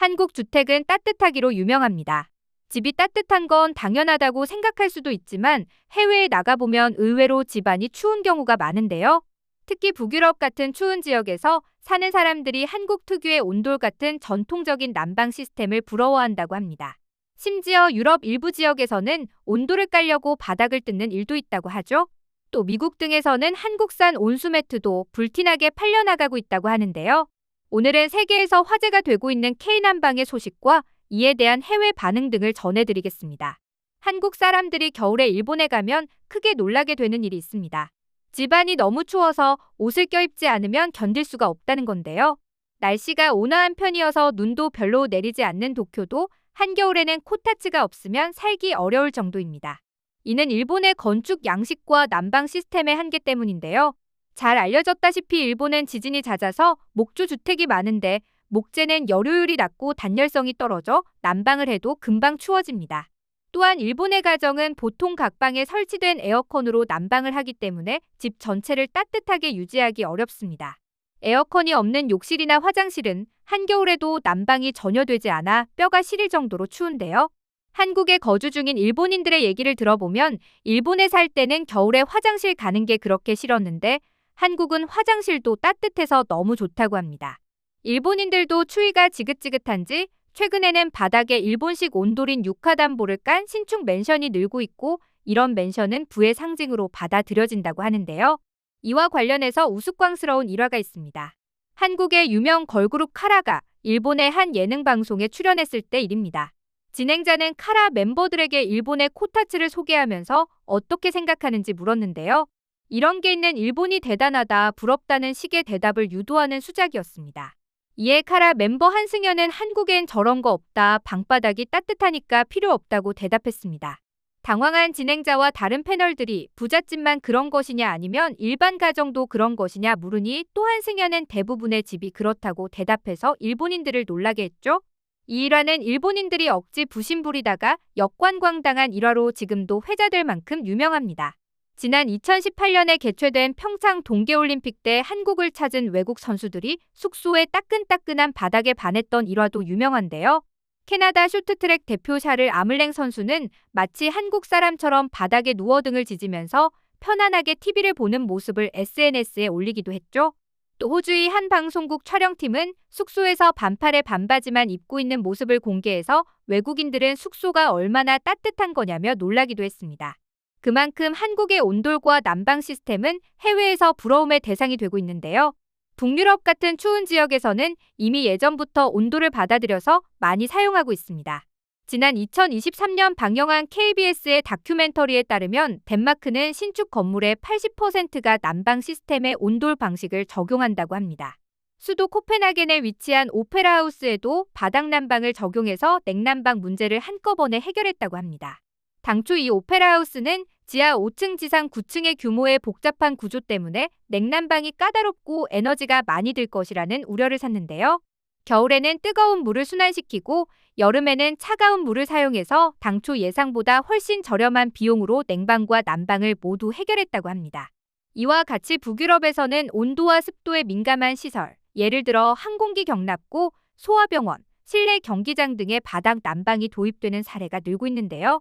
한국 주택은 따뜻하기로 유명합니다. 집이 따뜻한 건 당연하다고 생각할 수도 있지만 해외에 나가보면 의외로 집안이 추운 경우가 많은데요. 특히 북유럽 같은 추운 지역에서 사는 사람들이 한국 특유의 온돌 같은 전통적인 난방 시스템을 부러워한다고 합니다. 심지어 유럽 일부 지역에서는 온돌을 깔려고 바닥을 뜯는 일도 있다고 하죠. 또 미국 등에서는 한국산 온수 매트도 불티나게 팔려나가고 있다고 하는데요. 오늘은 세계에서 화제가 되고 있는 K난방의 소식과 이에 대한 해외 반응 등을 전해드리겠습니다. 한국 사람들이 겨울에 일본에 가면 크게 놀라게 되는 일이 있습니다. 집안이 너무 추워서 옷을 껴입지 않으면 견딜 수가 없다는 건데요. 날씨가 온화한 편이어서 눈도 별로 내리지 않는 도쿄도 한겨울에는 코타츠가 없으면 살기 어려울 정도입니다. 이는 일본의 건축 양식과 난방 시스템의 한계 때문인데요. 잘 알려졌다시피 일본은 지진이 잦아서 목조 주택이 많은데 목재는 열효율이 낮고 단열성이 떨어져 난방을 해도 금방 추워집니다. 또한 일본의 가정은 보통 각 방에 설치된 에어컨으로 난방을 하기 때문에 집 전체를 따뜻하게 유지하기 어렵습니다. 에어컨이 없는 욕실이나 화장실은 한겨울에도 난방이 전혀 되지 않아 뼈가 시릴 정도로 추운데요. 한국에 거주 중인 일본인들의 얘기를 들어보면 일본에 살 때는 겨울에 화장실 가는 게 그렇게 싫었는데 한국은 화장실도 따뜻해서 너무 좋다고 합니다. 일본인들도 추위가 지긋지긋한지 최근에는 바닥에 일본식 온돌인 유카담보를 깐 신축 맨션이 늘고 있고 이런 맨션은 부의 상징으로 받아들여진다고 하는데요. 이와 관련해서 우스꽝스러운 일화가 있습니다. 한국의 유명 걸그룹 카라가 일본의 한 예능 방송에 출연했을 때 일입니다. 진행자는 카라 멤버들에게 일본의 코타츠를 소개하면서 어떻게 생각하는지 물었는데요. 이런 게 있는 일본이 대단하다, 부럽다는 식의 대답을 유도하는 수작이었습니다. 이에 카라 멤버 한승연은 한국엔 저런 거 없다. 방바닥이 따뜻하니까 필요 없다고 대답했습니다. 당황한 진행자와 다른 패널들이 부잣집만 그런 것이냐 아니면 일반 가정도 그런 것이냐 물으니 또 한승연은 대부분의 집이 그렇다고 대답해서 일본인들을 놀라게 했죠. 이 일화는 일본인들이 억지 부심부리다가 역관광당한 일화로 지금도 회자될 만큼 유명합니다. 지난 2018년에 개최된 평창 동계올림픽 때 한국을 찾은 외국 선수들이 숙소의 따끈따끈한 바닥에 반했던 일화도 유명한데요. 캐나다 쇼트트랙 대표 샤를 아물랭 선수는 마치 한국 사람처럼 바닥에 누워 등을 지지면서 편안하게 TV를 보는 모습을 SNS에 올리기도 했죠. 또 호주의 한 방송국 촬영팀은 숙소에서 반팔에 반바지만 입고 있는 모습을 공개해서 외국인들은 숙소가 얼마나 따뜻한 거냐며 놀라기도 했습니다. 그만큼 한국의 온돌과 난방 시스템은 해외에서 부러움의 대상이 되고 있는데요. 북유럽 같은 추운 지역에서는 이미 예전부터 온돌을 받아들여서 많이 사용하고 있습니다. 지난 2023년 방영한 KBS의 다큐멘터리에 따르면 덴마크는 신축 건물의 80%가 난방 시스템의 온돌 방식을 적용한다고 합니다. 수도 코펜하겐에 위치한 오페라 하우스에도 바닥 난방을 적용해서 냉난방 문제를 한꺼번에 해결했다고 합니다. 당초 이 오페라 하우스는 지하 5층 지상 9층의 규모의 복잡한 구조 때문에 냉난방이 까다롭고 에너지가 많이 들 것이라는 우려를 샀는데요. 겨울에는 뜨거운 물을 순환시키고 여름에는 차가운 물을 사용해서 당초 예상보다 훨씬 저렴한 비용으로 냉방과 난방을 모두 해결했다고 합니다. 이와 같이 북유럽에서는 온도와 습도에 민감한 시설, 예를 들어 항공기 경납고, 소아병원, 실내 경기장 등의 바닥 난방이 도입되는 사례가 늘고 있는데요.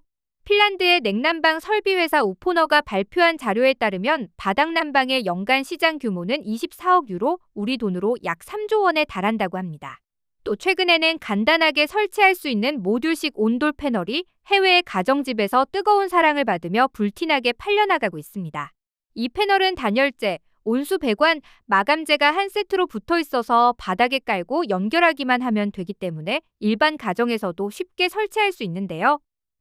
핀란드의 냉난방 설비회사 우포너가 발표한 자료에 따르면 바닥 난방의 연간 시장 규모는 24억 유로, 우리 돈으로 약 3조 원에 달한다고 합니다. 또 최근에는 간단하게 설치할 수 있는 모듈식 온돌 패널이 해외의 가정집에서 뜨거운 사랑을 받으며 불티나게 팔려나가고 있습니다. 이 패널은 단열재, 온수 배관, 마감재가 한 세트로 붙어 있어서 바닥에 깔고 연결하기만 하면 되기 때문에 일반 가정에서도 쉽게 설치할 수 있는데요.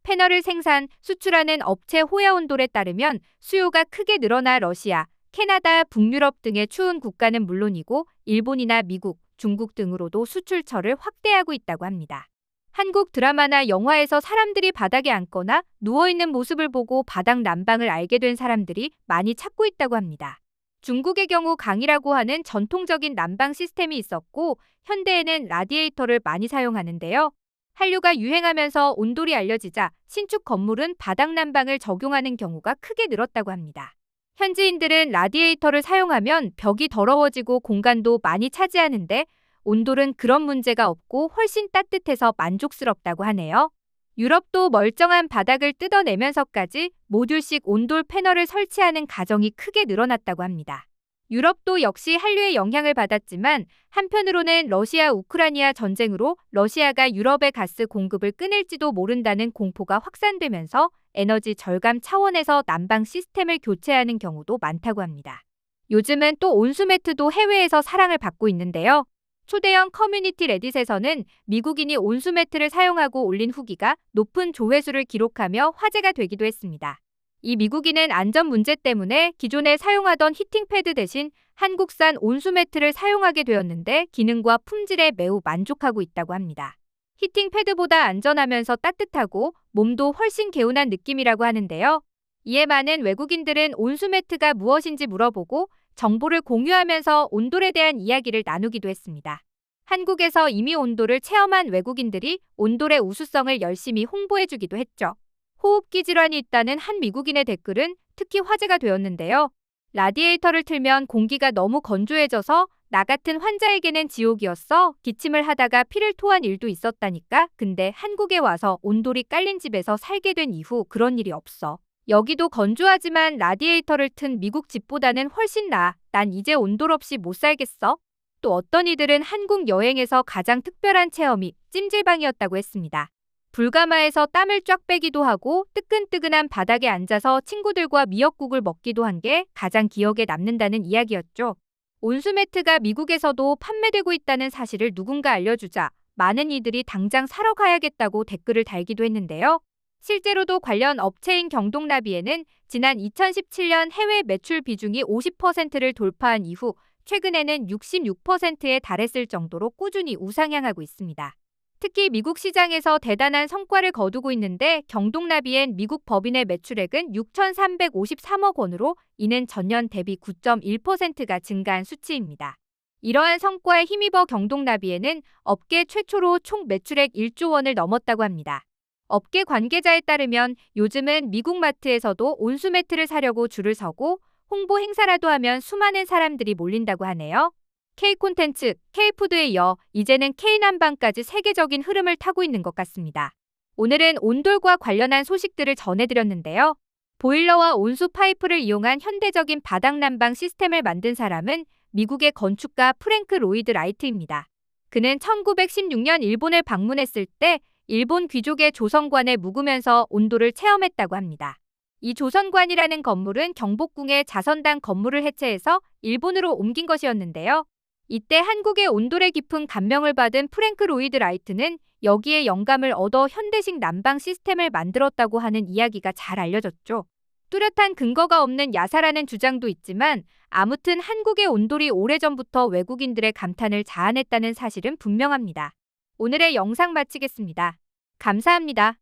패널을 생산, 수출하는 업체 호야온돌에 따르면 수요가 크게 늘어나 러시아, 캐나다, 북유럽 등의 추운 국가는 물론이고 일본이나 미국, 중국 등으로도 수출처를 확대하고 있다고 합니다. 한국 드라마나 영화에서 사람들이 바닥에 앉거나 누워있는 모습을 보고 바닥 난방을 알게 된 사람들이 많이 찾고 있다고 합니다. 중국의 경우 강이라고 하는 전통적인 난방 시스템이 있었고 현대에는 라디에이터를 많이 사용하는데요. 한류가 유행하면서 온돌이 알려지자 신축 건물은 바닥 난방을 적용하는 경우가 크게 늘었다고 합니다. 현지인들은 라디에이터를 사용하면 벽이 더러워지고 공간도 많이 차지하는데 온돌은 그런 문제가 없고 훨씬 따뜻해서 만족스럽다고 하네요. 유럽도 멀쩡한 바닥을 뜯어내면서까지 모듈식 온돌 패널을 설치하는 가정이 크게 늘어났다고 합니다. 유럽도 역시 한류의 영향을 받았지만 한편으로는 러시아 우크라이나 전쟁으로 러시아가 유럽의 가스 공급을 끊을지도 모른다는 공포가 확산되면서 에너지 절감 차원에서 난방 시스템을 교체하는 경우도 많다고 합니다. 요즘은 또 온수매트도 해외에서 사랑을 받고 있는데요. 초대형 커뮤니티 레딧에서는 미국인이 온수매트를 사용하고 올린 후기가 높은 조회수를 기록하며 화제가 되기도 했습니다. 이 미국인은 안전 문제 때문에 기존에 사용하던 히팅패드 대신 한국산 온수매트를 사용하게 되었는데 기능과 품질에 매우 만족하고 있다고 합니다. 히팅패드보다 안전하면서 따뜻하고 몸도 훨씬 개운한 느낌이라고 하는데요. 이에 많은 외국인들은 온수매트가 무엇인지 물어보고 정보를 공유하면서 온돌에 대한 이야기를 나누기도 했습니다. 한국에서 이미 온돌을 체험한 외국인들이 온돌의 우수성을 열심히 홍보해주기도 했죠. 호흡기 질환이 있다는 한 미국인의 댓글은 특히 화제가 되었는데요. 라디에이터를 틀면 공기가 너무 건조해져서 나 같은 환자에게는 지옥이었어. 기침을 하다가 피를 토한 일도 있었다니까. 근데 한국에 와서 온돌이 깔린 집에서 살게 된 이후 그런 일이 없어. 여기도 건조하지만 라디에이터를 튼 미국 집보다는 훨씬 나아. 난 이제 온돌 없이 못 살겠어. 또 어떤 이들은 한국 여행에서 가장 특별한 체험이 찜질방이었다고 했습니다. 불가마에서 땀을 쫙 빼기도 하고 뜨끈뜨끈한 바닥에 앉아서 친구들과 미역국을 먹기도 한 게 가장 기억에 남는다는 이야기였죠. 온수매트가 미국에서도 판매되고 있다는 사실을 누군가 알려주자 많은 이들이 당장 사러 가야겠다고 댓글을 달기도 했는데요. 실제로도 관련 업체인 경동나비에는 지난 2017년 해외 매출 비중이 50%를 돌파한 이후 최근에는 66%에 달했을 정도로 꾸준히 우상향하고 있습니다. 특히 미국 시장에서 대단한 성과를 거두고 있는데 경동나비엔 미국 법인의 매출액은 6,353억 원으로 이는 전년 대비 9.1%가 증가한 수치입니다. 이러한 성과에 힘입어 경동나비에는 업계 최초로 총 매출액 1조 원을 넘었다고 합니다. 업계 관계자에 따르면 요즘은 미국 마트에서도 온수매트를 사려고 줄을 서고 홍보 행사라도 하면 수많은 사람들이 몰린다고 하네요. K콘텐츠, K푸드에 이어 이제는 K난방까지 세계적인 흐름을 타고 있는 것 같습니다. 오늘은 온돌과 관련한 소식들을 전해드렸는데요. 보일러와 온수 파이프를 이용한 현대적인 바닥난방 시스템을 만든 사람은 미국의 건축가 프랭크 로이드 라이트입니다. 그는 1916년 일본을 방문했을 때 일본 귀족의 조선관에 묵으면서 온도를 체험했다고 합니다. 이 조선관이라는 건물은 경복궁의 자선당 건물을 해체해서 일본으로 옮긴 것이었는데요. 이때 한국의 온돌에 깊은 감명을 받은 프랭크 로이드 라이트는 여기에 영감을 얻어 현대식 난방 시스템을 만들었다고 하는 이야기가 잘 알려졌죠. 뚜렷한 근거가 없는 야사라는 주장도 있지만 아무튼 한국의 온돌이 오래전부터 외국인들의 감탄을 자아냈다는 사실은 분명합니다. 오늘의 영상 마치겠습니다. 감사합니다.